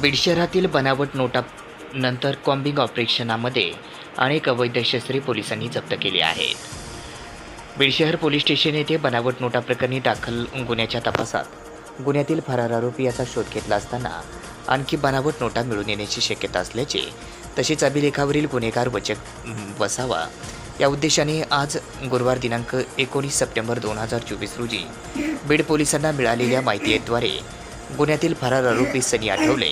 बीड शहरातील बनावट नोटा नंतर कॉम्बिंग ऑपरेशनामध्ये अनेक अवैध शस्त्रे पोलिसांनी जप्त केली आहेत. बीड शहर पोलीस स्टेशन येथे बनावट नोटा प्रकरणी दाखल गुन्ह्याच्या तपासात. गुन्ह्यातील फरार आरोपी याचा शोध घेतला असताना आणखी बनावट नोटा मिळून येण्याची शक्यता असल्याचे तसेच अभिलेखावरील गुन्हेगार वचक बसावा या उद्देशाने आज गुरुवार दिनांक एकोणीस सप्टेंबर दोन हजार चोवीस रोजी बीड पोलिसांना मिळालेल्या माहितीद्वारे गुन्ह्यातील फरार आरोपी सनी आठवले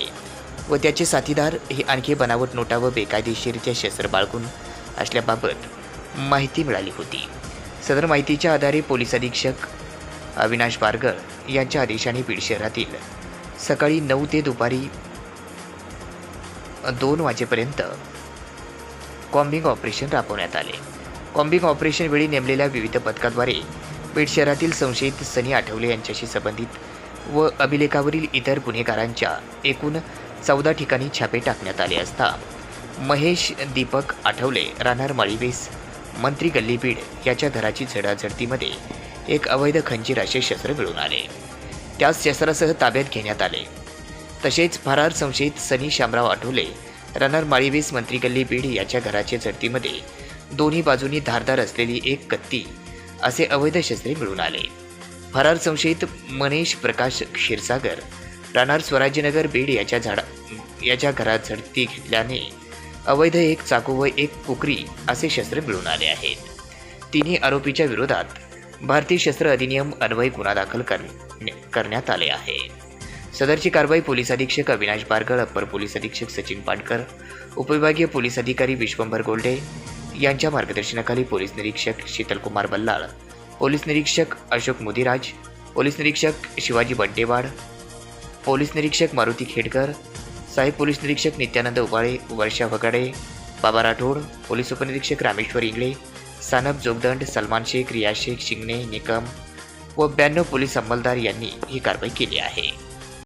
व त्याचे साथीदार हे आणखी बनावट नोटा व बेकायदेशीरित्या शस्त्र बाळगून असल्याबाबत माहिती मिळाली होती. सदर माहितीच्या आधारे पोलीस अधीक्षक अविनाश बारगळ यांच्या आदेशाने बीड शहरातील सकाळी नऊ ते दुपारी दोन वाजेपर्यंत कॉम्बिंग ऑपरेशन राबवण्यात आले. कॉम्बिंग ऑपरेशनवेळी नेमलेल्या विविध पथकाद्वारे बीड शहरातील संशयित सनी आठवले यांच्याशी संबंधित व अभिलेखावरील इतर गुन्हेगारांच्या एकूण चौदा ठिकाणी छापे टाकण्यात आले असता महेश दीपक आठवले राहणार माळीवेस मंत्री गल्ली बीड याच्या घराची झडाझडतीमध्ये एक अवैध खंजीर असे शस्त्र मिळून आले. त्यास शस्त्रासह ताब्यात घेण्यात आले. तसेच फरार संशयित सनी शामराव आठवले राहणार माळीवेस मंत्री गल्ली बीड याच्या घराच्या झडतीमध्ये दोन्ही बाजूंनी धारदार असलेली एक कत्ती असे अवैध शस्त्रे मिळून आले. फरार संशयित मनीष प्रकाश क्षीरसागर राहणार स्वराज्यनगर बीड याच्या झाडा याच्या घरात झडती घेतल्याने अवैध एक चाकू व एक कुकरी असे शस्त्र मिळून आले आहेत. तिन्ही आरोपीच्या विरोधात भारतीय शस्त्र अधिनियम अन्वय गुन्हा दाखल करण्या- करण्यात आले आहे. सदरची कारवाई पोलीस अधीक्षक अविनाश बारगळ अप्पर पोलीस अधीक्षक सचिन पाटकर उपविभागीय पोलीस अधिकारी विश्वंभर गोल्डे यांच्या मार्गदर्शनाखाली पोलीस निरीक्षक शीतलकुमार बल्लाळ पोलीस निरीक्षक अशोक मुदिराज पोलीस निरीक्षक शिवाजी बड्डेवाड पोलीस निरीक्षक मारुती खेडकर साहेब पोलीस निरीक्षक नित्यानंद उबाळे वर्षा वगाडे बाबा राठोड पोलीस उपनिरीक्षक रामेश्वर इंगळे सानप जोगदंड सलमान शेख रिया शेख शिंगणे निकम व ब्याण्णव पोलीस अंमलदार यांनी ही कारवाई केली आहे.